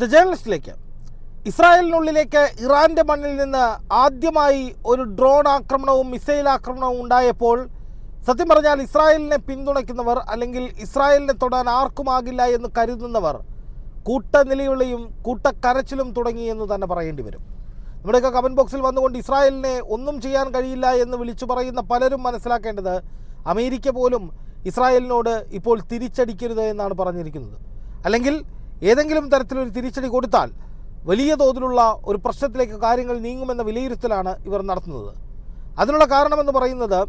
The ജേണലിസ്റ്റിലേക്ക്. ഇസ്രായേലിനുള്ളിലേക്ക് ഇറാന്റെ മണ്ണിൽ നിന്ന് ആദ്യമായി ഒരു ഡ്രോൺ ആക്രമണവും മിസൈൽ ആക്രമണവും ഉണ്ടായപ്പോൾ സത്യം പറഞ്ഞാൽ ഇസ്രായേലിനെ പിന്തുണയ്ക്കുന്നവർ അല്ലെങ്കിൽ ഇസ്രായേലിനെ തൊടാൻ ആർക്കുമാകില്ല എന്ന് കരുതുന്നവർ കൂട്ടനിലയുള്ളയും കൂട്ടക്കരച്ചിലും തുടങ്ങി എന്ന് തന്നെ പറയേണ്ടി വരും. നമ്മുടെയൊക്കെ കമന്റ് ബോക്സിൽ വന്നുകൊണ്ട് ഇസ്രായേലിനെ ഒന്നും ചെയ്യാൻ കഴിയില്ല എന്ന് വിളിച്ചു പറയുന്ന പലരും മനസ്സിലാക്കേണ്ടത് അമേരിക്ക പോലും ഇസ്രായേലിനോട് ഇപ്പോൾ തിരിച്ചടിക്കരുത് എന്നാണ് പറഞ്ഞിരിക്കുന്നത്. അല്ലെങ്കിൽ ഏതെങ്കിലും തരത്തിലൊരു തിരിച്ചടി കൊടുത്താൽ വലിയ തോതിലുള്ള ഒരു പ്രശ്നത്തിലേക്ക് കാര്യങ്ങൾ നീങ്ങുമെന്ന വിലയിരുത്തലാണ് ഇവർ നടത്തുന്നത്. അതിനുള്ള കാരണമെന്ന് പറയുന്നത്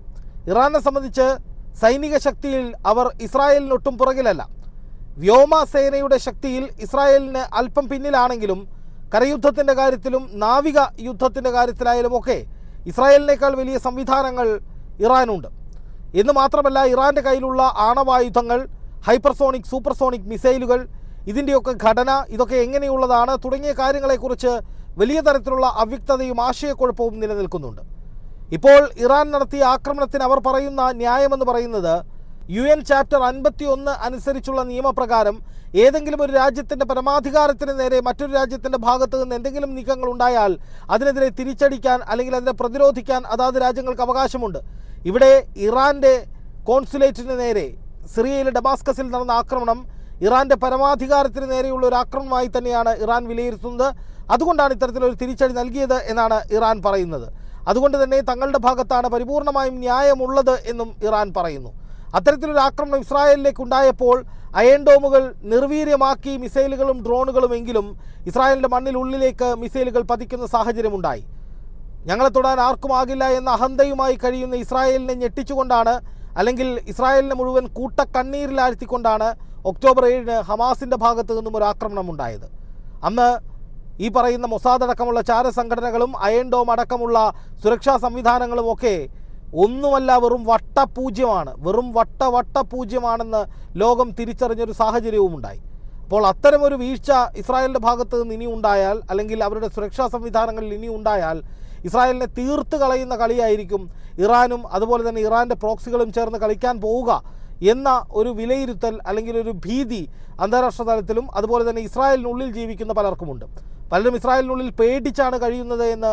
ഇറാനെ സംബന്ധിച്ച് സൈനിക ശക്തിയിൽ അവർ ഇസ്രായേലിനൊട്ടും പുറകിലല്ല. വ്യോമസേനയുടെ ശക്തിയിൽ ഇസ്രായേലിന് അല്പം പിന്നിലാണെങ്കിലും കരയുദ്ധത്തിന്റെ കാര്യത്തിലും നാവിക യുദ്ധത്തിന്റെ കാര്യത്തിലായാലും ഒക്കെ ഇസ്രായേലിനേക്കാൾ വലിയ സംവിധാനങ്ങൾ ഇറാനുണ്ട്. എന്ന് മാത്രമല്ല ഇറാന്റെ കയ്യിലുള്ള ആണവായുധങ്ങൾ ഹൈപ്പർസോണിക് സൂപ്പർസോണിക് മിസൈലുകൾ ഇതിന്റെയൊക്കെ ഘടന ഇതൊക്കെ എങ്ങനെയുള്ളതാണ് തുടങ്ങിയ കാര്യങ്ങളെക്കുറിച്ച് വലിയ തരത്തിലുള്ള അവ്യക്തതയും ആശയക്കുഴപ്പവും നിലനിൽക്കുന്നുണ്ട്. ഇപ്പോൾ ഇറാൻ നടത്തിയ ആക്രമണത്തിന് അവർ പറയുന്ന ന്യായമെന്ന് പറയുന്നത് യു എൻ ചാപ്റ്റർ അൻപത്തി ഒന്ന് അനുസരിച്ചുള്ള നിയമപ്രകാരം ഏതെങ്കിലും ഒരു രാജ്യത്തിന്റെ പരമാധികാരത്തിന് നേരെ മറ്റൊരു രാജ്യത്തിന്റെ ഭാഗത്ത് നിന്ന് എന്തെങ്കിലും നീക്കങ്ങൾ ഉണ്ടായാൽ അതിനെതിരെ തിരിച്ചടിക്കാൻ അല്ലെങ്കിൽ അതിനെ പ്രതിരോധിക്കാൻ അതാത് രാജ്യങ്ങൾക്ക് അവകാശമുണ്ട്. ഇവിടെ ഇറാന്റെ കോൺസുലേറ്റിന് നേരെ സിറിയയിലെ ഡമാസ്കസിൽ നടന്ന ആക്രമണം ഇറാന്റെ പരമാധികാരത്തിന് നേരെയുള്ള ഒരു ആക്രമണമായി തന്നെയാണ് ഇറാൻ വിലയിരുത്തുന്നത്. അതുകൊണ്ടാണ് ഇത്തരത്തിലൊരു തിരിച്ചടി നൽകിയത് എന്നാണ് ഇറാൻ പറയുന്നത്. അതുകൊണ്ട് തന്നെ തങ്ങളുടെ ഭാഗത്താണ് പരിപൂർണമായും ന്യായമുള്ളത് എന്നും ഇറാൻ പറയുന്നു. അത്തരത്തിലൊരു ആക്രമണം ഇസ്രായേലിലേക്ക് ഉണ്ടായപ്പോൾ അയൺ ഡോമുകൾ നിർവീര്യമാക്കി മിസൈലുകളും ഡ്രോണുകളുമെങ്കിലും ഇസ്രായേലിന്റെ മണ്ണിനുള്ളിലേക്ക് മിസൈലുകൾ പതിക്കുന്ന സാഹചര്യമുണ്ടായി. ഞങ്ങളെ തൊടാൻ ആർക്കുമാകില്ല എന്ന അഹന്തയുമായി കഴിയുന്ന ഇസ്രായേലിനെ ഞെട്ടിച്ചുകൊണ്ടാണ് അല്ലെങ്കിൽ ഇസ്രായേലിനെ മുഴുവൻ കൂട്ടക്കണ്ണീരിലാഴ്ത്തിക്കൊണ്ടാണ് ഒക്ടോബർ ഏഴിന് ഹമാസിന്റെ ഭാഗത്തു നിന്നും ഒരു ആക്രമണം ഉണ്ടായത്. അന്ന് ഈ പറയുന്ന മൊസാദ് അടക്കമുള്ള ചാരസംഘടനകളും സംഘടനകളും ഡോം അടക്കമുള്ള സുരക്ഷാ സംവിധാനങ്ങളും ഒക്കെ ഒന്നുമല്ല വെറും വട്ടപൂജ്യമാണ്. വെറും വട്ട വട്ടപൂജ്യമാണെന്ന് ലോകം തിരിച്ചറിഞ്ഞൊരു സാഹചര്യവും ഉണ്ടായി. അപ്പോൾ അത്തരമൊരു വീഴ്ച ഇസ്രായേലിന്റെ ഭാഗത്ത് നിന്ന് ഇനി ഉണ്ടായാൽ അല്ലെങ്കിൽ അവരുടെ സുരക്ഷാ സംവിധാനങ്ങളിൽ ഇനി ഉണ്ടായാൽ ഇസ്രായേലിനെ തീർത്ത് കളയുന്ന കളിയായിരിക്കും ഇറാനും അതുപോലെ തന്നെ ഇറാന്റെ പ്രോക്സികളും ചേർന്ന് കളിക്കാൻ പോവുക. എന്ന ഒരു വിലയിരുത്തൽ അല്ലെങ്കിൽ ഒരു ഭീതി അന്താരാഷ്ട്ര തലത്തിലും അതുപോലെ തന്നെ ഇസ്രായേലിനുള്ളിൽ ജീവിക്കുന്ന പലർക്കുമുണ്ട്. പലരും ഇസ്രായേലിനുള്ളിൽ പേടിച്ചാണ് കഴിയുന്നത് എന്ന്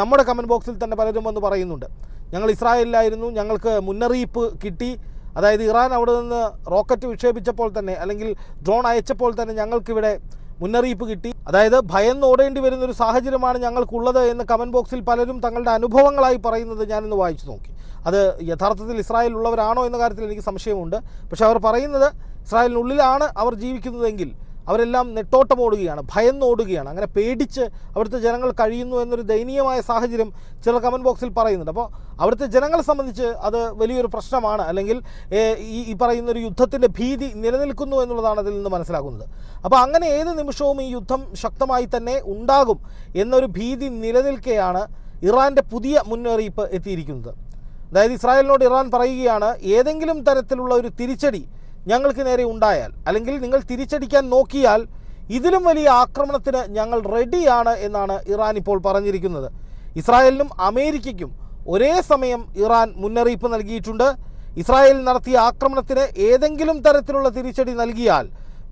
നമ്മുടെ കമന്റ് ബോക്സിൽ തന്നെ പലരും വന്ന് പറയുന്നുണ്ട്. ഞങ്ങൾ ഇസ്രായേലിലായിരുന്നു ഞങ്ങൾക്ക് മുന്നറിയിപ്പ് കിട്ടി. അതായത് ഇറാൻ അവിടെ നിന്ന് റോക്കറ്റ് വിക്ഷേപിച്ചപ്പോൾ തന്നെ അല്ലെങ്കിൽ ഡ്രോൺ അയച്ചപ്പോൾ തന്നെ ഞങ്ങൾക്കിവിടെ മുന്നറിയിപ്പ് കിട്ടി. അതായത് ഭയന്ന് ഓടേണ്ടി വരുന്ന ഒരു സാഹചര്യമാണ് ഞങ്ങൾക്കുള്ളത് എന്ന് കമന്റ് ബോക്സിൽ പലരും തങ്ങളുടെ അനുഭവങ്ങളായി പറയുന്നത് ഞാനിന്ന് വായിച്ചു നോക്കി. അത് യഥാർത്ഥത്തിൽ ഇസ്രായേൽ ഉള്ളവരാണോ എന്ന കാര്യത്തിൽ എനിക്ക് സംശയമുണ്ട്. പക്ഷേ അവർ പറയുന്നത് ഇസ്രായേലിനുള്ളിലാണ് അവർ ജീവിക്കുന്നതെങ്കിൽ അവരെല്ലാം നെട്ടോട്ടമോടുകയാണ് ഭയന്നോടുകയാണ്. അങ്ങനെ പേടിച്ച് അവിടുത്തെ ജനങ്ങൾ കഴിയുന്നു എന്നൊരു ദയനീയമായ സാഹചര്യം ചില കമന്റ് ബോക്സിൽ പറയുന്നുണ്ട്. അപ്പോൾ അവിടുത്തെ ജനങ്ങളെ സംബന്ധിച്ച് അത് വലിയൊരു പ്രശ്നമാണ്. അല്ലെങ്കിൽ ഈ ഈ പറയുന്നൊരു യുദ്ധത്തിന്റെ ഭീതി നിലനിൽക്കുന്നു എന്നുള്ളതാണ് അതിൽ നിന്ന് മനസ്സിലാക്കുന്നത് അപ്പോൾ അങ്ങനെ ഏത് നിമിഷവും ഈ യുദ്ധം ശക്തമായി തന്നെ ഉണ്ടാകും എന്നൊരു ഭീതി നിലനിൽക്കെയാണ് ഇറാന്റെ പുതിയ മുന്നറിയിപ്പ് എത്തിയിരിക്കുന്നത്. അതായത് ഇസ്രായേലിനോട് ഇറാൻ പറയുകയാണ് ഏതെങ്കിലും തരത്തിലുള്ള ഒരു തിരിച്ചടി ഞങ്ങൾക്ക് നേരെ ഉണ്ടായാൽ അല്ലെങ്കിൽ നിങ്ങൾ തിരിച്ചടിക്കാൻ നോക്കിയാൽ ഇതിലും വലിയ ആക്രമണത്തിന് ഞങ്ങൾ റെഡിയാണ് എന്നാണ് ഇറാൻ ഇപ്പോൾ പറഞ്ഞിരിക്കുന്നത്. ഇസ്രായേലിനും അമേരിക്കയ്ക്കും ഒരേ സമയം ഇറാൻ മുന്നറിയിപ്പ് നൽകിയിട്ടുണ്ട്. ഇസ്രായേൽ നടത്തിയ ആക്രമണത്തിന് ഏതെങ്കിലും തരത്തിലുള്ള തിരിച്ചടി നൽകിയാൽ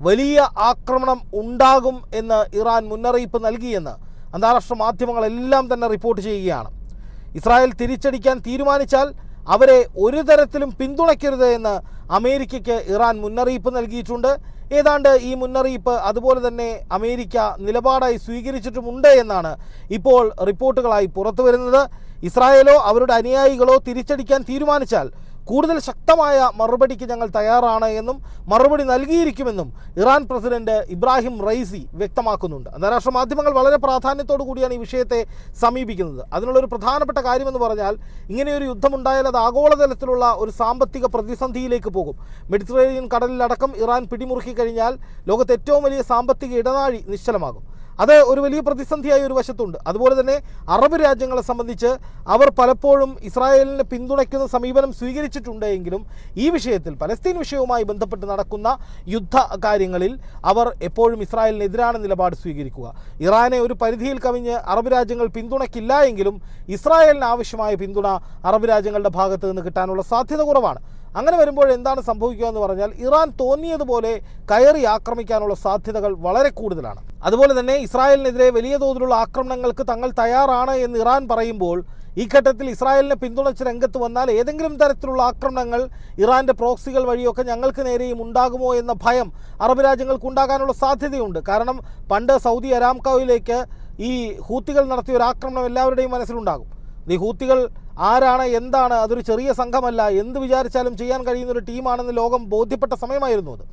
വലിയ ആക്രമണം ഉണ്ടാകും എന്ന് ഇറാൻ മുന്നറിയിപ്പ് നൽകിയെന്ന് അന്താരാഷ്ട്ര മാധ്യമങ്ങളെല്ലാം തന്നെ റിപ്പോർട്ട് ചെയ്യുകയാണ്. ഇസ്രായേൽ തിരിച്ചടിക്കാൻ തീരുമാനിച്ചാൽ അവരെ ഒരു തരത്തിലും പിന്തുണയ്ക്കരുത് എന്ന് അമേരിക്കയ്ക്ക് ഇറാൻ മുന്നറിയിപ്പ് നൽകിയിട്ടുണ്ട്. ഏതാണ്ട് ഈ മുന്നറിയിപ്പ് അതുപോലെ തന്നെ അമേരിക്ക നിലപാടായി സ്വീകരിച്ചിട്ടുമുണ്ട് എന്നാണ് ഇപ്പോൾ റിപ്പോർട്ടുകളായി പുറത്തു വരുന്നത് ഇസ്രായേലോ അവരുടെ അനുയായികളോ തിരിച്ചടിക്കാൻ തീരുമാനിച്ചാൽ കൂടുതൽ ശക്തമായ മറുപടിക്ക് ഞങ്ങൾ തയ്യാറാണ് എന്നും മറുപടി നൽകിയിരിക്കുമെന്നും ഇറാൻ പ്രസിഡന്റ് ഇബ്രാഹിം റൈസി വ്യക്തമാക്കുന്നുണ്ട്. അന്താരാഷ്ട്ര മാധ്യമങ്ങൾ വളരെ പ്രാധാന്യത്തോടു കൂടിയാണ് ഈ വിഷയത്തെ സമീപിക്കുന്നത്. അതിനുള്ളൊരു പ്രധാനപ്പെട്ട കാര്യമെന്ന് പറഞ്ഞാൽ ഇങ്ങനെയൊരു യുദ്ധമുണ്ടായാൽ അത് ആഗോളതലത്തിലുള്ള ഒരു സാമ്പത്തിക പ്രതിസന്ധിയിലേക്ക് പോകും. മെഡിറ്ററേനിയൻ കടലിലടക്കം ഇറാൻ പിടിമുറുക്കി കഴിഞ്ഞാൽ ലോകത്തെ ഏറ്റവും വലിയ സാമ്പത്തിക ഇടനാഴി നിശ്ചലമാകും. അത് ഒരു വലിയ പ്രതിസന്ധിയായി ഒരു വശത്തുണ്ട്. അതുപോലെ തന്നെ അറബ് രാജ്യങ്ങളെ സംബന്ധിച്ച് അവർ പലപ്പോഴും ഇസ്രായേലിനെ പിന്തുണയ്ക്കുന്ന സമീപനം സ്വീകരിച്ചിട്ടുണ്ടെങ്കിലും ഈ വിഷയത്തിൽ പലസ്തീൻ വിഷയവുമായി ബന്ധപ്പെട്ട് നടക്കുന്ന യുദ്ധ കാര്യങ്ങളിൽ അവർ എപ്പോഴും ഇസ്രായേലിനെതിരാണ് നിലപാട് സ്വീകരിക്കുക. ഇറാനെ ഒരു പരിധിയിൽ കവിഞ്ഞ് അറബ് രാജ്യങ്ങൾ പിന്തുണയ്ക്കില്ല എങ്കിലും ഇസ്രായേലിന് ആവശ്യമായ പിന്തുണ അറബ് രാജ്യങ്ങളുടെ ഭാഗത്ത് നിന്ന് കിട്ടാനുള്ള സാധ്യത കുറവാണ്. അങ്ങനെ വരുമ്പോൾ എന്താണ് സംഭവിക്കുക എന്ന് പറഞ്ഞാൽ ഇറാൻ തോന്നിയതുപോലെ കയറി ആക്രമിക്കാനുള്ള സാധ്യതകൾ വളരെ കൂടുതലാണ്. അതുപോലെ തന്നെ ഇസ്രായേലിനെതിരെ വലിയ തോതിലുള്ള ആക്രമണങ്ങൾക്ക് തങ്ങൾ തയ്യാറാണ് എന്ന് ഇറാൻ പറയുമ്പോൾ ഈ ഘട്ടത്തിൽ ഇസ്രായേലിനെ പിന്തുണച്ച് രംഗത്ത് വന്നാൽ ഏതെങ്കിലും തരത്തിലുള്ള ആക്രമണങ്ങൾ ഇറാന്റെ പ്രോക്സികൾ വഴിയൊക്കെ ഞങ്ങൾക്ക് നേരെയും ഉണ്ടാകുമോ എന്ന ഭയം അറബ് രാജ്യങ്ങൾക്ക് ഉണ്ടാകാനുള്ള സാധ്യതയുണ്ട്. കാരണം പണ്ട് സൗദി അരാംകോയിലേക്ക് ഈ ഹൂത്തികൾ നടത്തിയ ഒരു ആക്രമണം എല്ലാവരുടെയും മനസ്സിലുണ്ടാകും. ഈ ഹൂത്തികൾ ആരാണ് എന്താണ് അതൊരു ചെറിയ സംഘമല്ല എന്ത് വിചാരിച്ചാലും ചെയ്യാൻ കഴിയുന്ന ഒരു ടീമാണെന്ന് ലോകം ബോധ്യപ്പെട്ട സമയമായിരുന്നു അത്.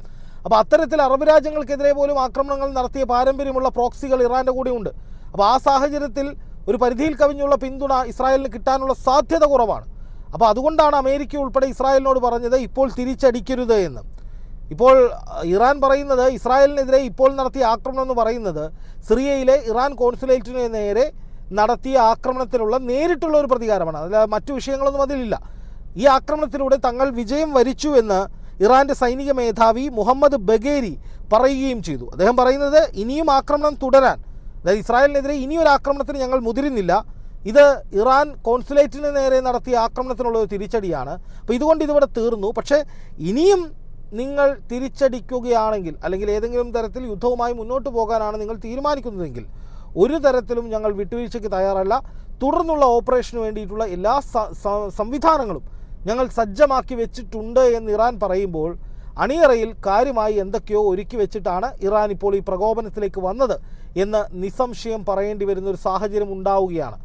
അപ്പോൾ അത്തരത്തിൽ അറബ് രാജ്യങ്ങൾക്കെതിരെ പോലും ആക്രമണങ്ങൾ നടത്തിയ പാരമ്പര്യമുള്ള പ്രോക്സികൾ ഇറാന്റെ കൂടെ ഉണ്ട്. അപ്പോൾ ആ സാഹചര്യത്തിൽ ഒരു പരിധിയിൽ കവിഞ്ഞുള്ള പിന്തുണ ഇസ്രായേലിന് കിട്ടാനുള്ള സാധ്യത കുറവാണ്. അപ്പോൾ അതുകൊണ്ടാണ് അമേരിക്ക ഉൾപ്പെടെ ഇസ്രായേലിനോട് പറഞ്ഞത് ഇപ്പോൾ തിരിച്ചടിക്കരുത് എന്ന്. ഇപ്പോൾ ഇറാൻ പറയുന്നത് ഇസ്രായേലിനെതിരെ ഇപ്പോൾ നടത്തിയ ആക്രമണം എന്ന് പറയുന്നത് സിറിയയിലെ ഇറാൻ കോൺസുലേറ്റിന് നേരെ നടത്തിയ ആക്രമണത്തിനുള്ള നേരിട്ടുള്ള ഒരു പ്രതികാരമാണ്. അതിൽ മറ്റു വിഷയങ്ങളൊന്നും അതിലില്ല. ഈ ആക്രമണത്തിലൂടെ തങ്ങൾ വിജയം വരിച്ചു എന്ന് ഇറാന്റെ സൈനിക മേധാവി മുഹമ്മദ് ബഗേരി പറയുകയും ചെയ്തു. അദ്ദേഹം പറയുന്നത് ഇനിയും ആക്രമണം തുടരാൻ. അതായത് ഇസ്രായേലിനെതിരെ ഇനിയൊരു ആക്രമണത്തിന് ഞങ്ങൾ മുതിരുന്നില്ല. ഇത് ഇറാൻ കോൺസുലേറ്റിന് നേരെ നടത്തിയ ആക്രമണത്തിനുള്ള ഒരു തിരിച്ചടിയാണ്. അപ്പോൾ ഇതുകൊണ്ട് ഇതിവിടെ തീർന്നു. പക്ഷേ ഇനിയും നിങ്ങൾ തിരിച്ചടിക്കുകയാണെങ്കിൽ അല്ലെങ്കിൽ ഏതെങ്കിലും തരത്തിൽ യുദ്ധവുമായി മുന്നോട്ട് പോകാനാണ് നിങ്ങൾ തീരുമാനിക്കുന്നതെങ്കിൽ ഒരു തരത്തിലും ഞങ്ങൾ വിട്ടുവീഴ്ചയ്ക്ക് തയ്യാറല്ല. തുടർന്നുള്ള ഓപ്പറേഷന് വേണ്ടിയിട്ടുള്ള എല്ലാ സംവിധാനങ്ങളും ഞങ്ങൾ സജ്ജമാക്കി വെച്ചിട്ടുണ്ട് എന്ന് ഇറാൻ പറയുമ്പോൾ അണിയറയിൽ കാര്യമായി എന്തൊക്കെയോ ഒരുക്കി വെച്ചിട്ടാണ് ഇറാൻ ഇപ്പോൾ ഈ പ്രകോപനത്തിലേക്ക് വന്നത് എന്ന് നിസ്സംശയം പറയേണ്ടി വരുന്ന ഒരു സാഹചര്യം ഉണ്ടാവുകയാണ്.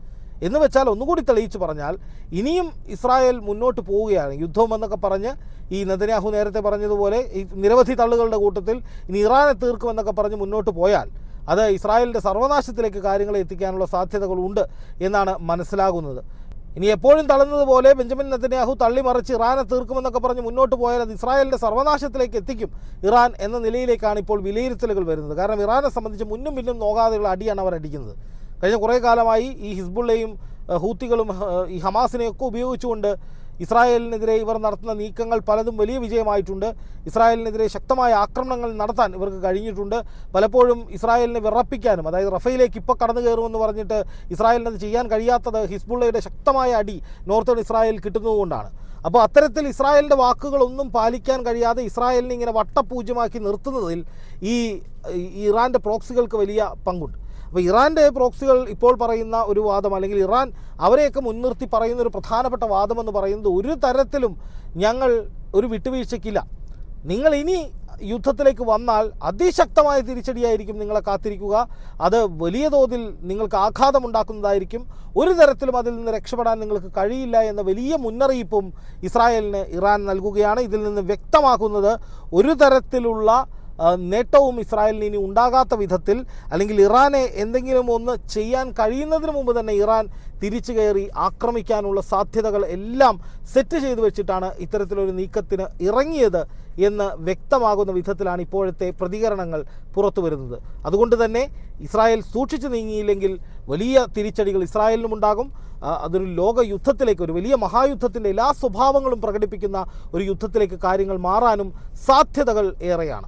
എന്ന് വെച്ചാൽ ഒന്നുകൂടി തെളിയിച്ച് പറഞ്ഞാൽ ഇനിയും ഇസ്രായേൽ മുന്നോട്ട് പോവുകയാണ്. യുദ്ധം എന്നൊക്കെ പറഞ്ഞ് ഈ നദനാഹു നേരത്തെ പറഞ്ഞതുപോലെ ഈ നിരവധി തള്ളുകളുടെ കൂട്ടത്തിൽ ഇനി ഇറാനെ തീർക്കുമെന്നൊക്കെ പറഞ്ഞ് മുന്നോട്ട് പോയാൽ അത് ഇസ്രായേലിന്റെ സർവനാശത്തിലേക്ക് കാര്യങ്ങളെ എത്തിക്കാനുള്ള സാധ്യതകളുണ്ട് എന്നാണ് മനസ്സിലാകുന്നത്. ഇനി എപ്പോഴും തള്ളുന്നതുപോലെ ബെഞ്ചമിൻ നെതന്യാഹു തള്ളിമറിച്ച് ഇറാനെ തീർക്കുമെന്നൊക്കെ പറഞ്ഞ് മുന്നോട്ട് പോയാൽ അത് ഇസ്രായേലിന്റെ സർവനാശത്തിലേക്ക് എത്തിക്കും ഇറാൻ എന്ന നിലയിലേക്കാണ് ഇപ്പോൾ വിലയിരുത്തലുകൾ വരുന്നത്. കാരണം ഇറാനെ സംബന്ധിച്ച് മുന്നും പിന്നും നോക്കാതെയുള്ള അടിയാണ് അവർ അടിക്കുന്നത്. കഴിഞ്ഞ കുറേ കാലമായി ഈ ഹിസ്ബുള്ളയും ഹൂത്തികളും ഈ ഹമാസിനെയൊക്കെ ഉപയോഗിച്ചുകൊണ്ട് ഇസ്രായേലിനെതിരെ ഇവർ നടത്തുന്ന നീക്കങ്ങൾ പലതും വലിയ വിജയമായിട്ടുണ്ട്. ഇസ്രായേലിനെതിരെ ശക്തമായ ആക്രമണങ്ങൾ നടത്താൻ ഇവർക്ക് കഴിഞ്ഞിട്ടുണ്ട്. പലപ്പോഴും ഇസ്രായേലിനെ വിറപ്പിക്കാനും അതായത് റഫയിലേക്ക് ഇപ്പോൾ കടന്നു കയറുമെന്ന് പറഞ്ഞിട്ട് ഇസ്രായേലിന് അത് ചെയ്യാൻ കഴിയാത്തത് ഹിസ്ബുള്ളയുടെ ശക്തമായ അടി നോർത്തേൺ ഇസ്രായേൽ കിട്ടുന്നതുകൊണ്ടാണ്. അപ്പോൾ അത്തരത്തിൽ ഇസ്രായേലിന്റെ വാക്കുകളൊന്നും പാലിക്കാൻ കഴിയാതെ ഇസ്രായേലിനെ ഇങ്ങനെ വട്ടപൂജ്യമാക്കി നിർത്തുന്നതിൽ ഈ ഇറാന്റെ പ്രോക്സികൾക്ക് വലിയ പങ്കുണ്ട്. അപ്പോൾ ഇറാന്റെ പ്രോക്സികൾ ഇപ്പോൾ പറയുന്ന ഒരു വാദം അല്ലെങ്കിൽ ഇറാൻ അവരെയൊക്കെ മുൻനിർത്തി പറയുന്ന ഒരു പ്രധാനപ്പെട്ട വാദമെന്ന് പറയുന്നത് ഒരു തരത്തിലും ഞങ്ങൾ ഒരു വിട്ടുവീഴ്ചയ്ക്കില്ല. നിങ്ങൾ ഇനി യുദ്ധത്തിലേക്ക് വന്നാൽ അതിശക്തമായ തിരിച്ചടിയായിരിക്കും നിങ്ങളെ കാത്തിരിക്കുക. അത് വലിയ തോതിൽ നിങ്ങൾക്ക് ആഘാതമുണ്ടാക്കുന്നതായിരിക്കും ഒരു തരത്തിലും അതിൽ നിന്ന് രക്ഷപ്പെടാൻ നിങ്ങൾക്ക് കഴിയില്ല എന്ന വലിയ മുന്നറിയിപ്പും ഇസ്രായേലിന് ഇറാൻ നൽകുകയാണ്. ഇതിൽ നിന്ന് വ്യക്തമാക്കുന്നത് ഒരു തരത്തിലുള്ള നേട്ടവും ഇസ്രായേലിന് ഇനി ഉണ്ടാകാത്ത വിധത്തിൽ അല്ലെങ്കിൽ ഇറാനെ എന്തെങ്കിലും ഒന്ന് ചെയ്യാൻ കഴിയുന്നതിന് മുമ്പ് തന്നെ ഇറാൻ തിരിച്ചു കയറി ആക്രമിക്കാനുള്ള സാധ്യതകൾ എല്ലാം സെറ്റ് ചെയ്തു വെച്ചിട്ടാണ് ഇത്തരത്തിലൊരു നീക്കത്തിന് ഇറങ്ങിയത് എന്ന് വ്യക്തമാകുന്ന വിധത്തിലാണ് ഇപ്പോഴത്തെ പ്രതികരണങ്ങൾ പുറത്തു വരുന്നത്. അതുകൊണ്ട് തന്നെ ഇസ്രായേൽ സൂക്ഷിച്ചു നീങ്ങിയില്ലെങ്കിൽ വലിയ തിരിച്ചടികൾ ഇസ്രായേലിനും ഉണ്ടാകും. അതൊരു ലോക യുദ്ധത്തിലേക്ക് ഒരു വലിയ മഹായുദ്ധത്തിന്റെ എല്ലാ സ്വഭാവങ്ങളും പ്രകടിപ്പിക്കുന്ന ഒരു യുദ്ധത്തിലേക്ക് കാര്യങ്ങൾ മാറാനും സാധ്യതകൾ ഏറെയാണ്.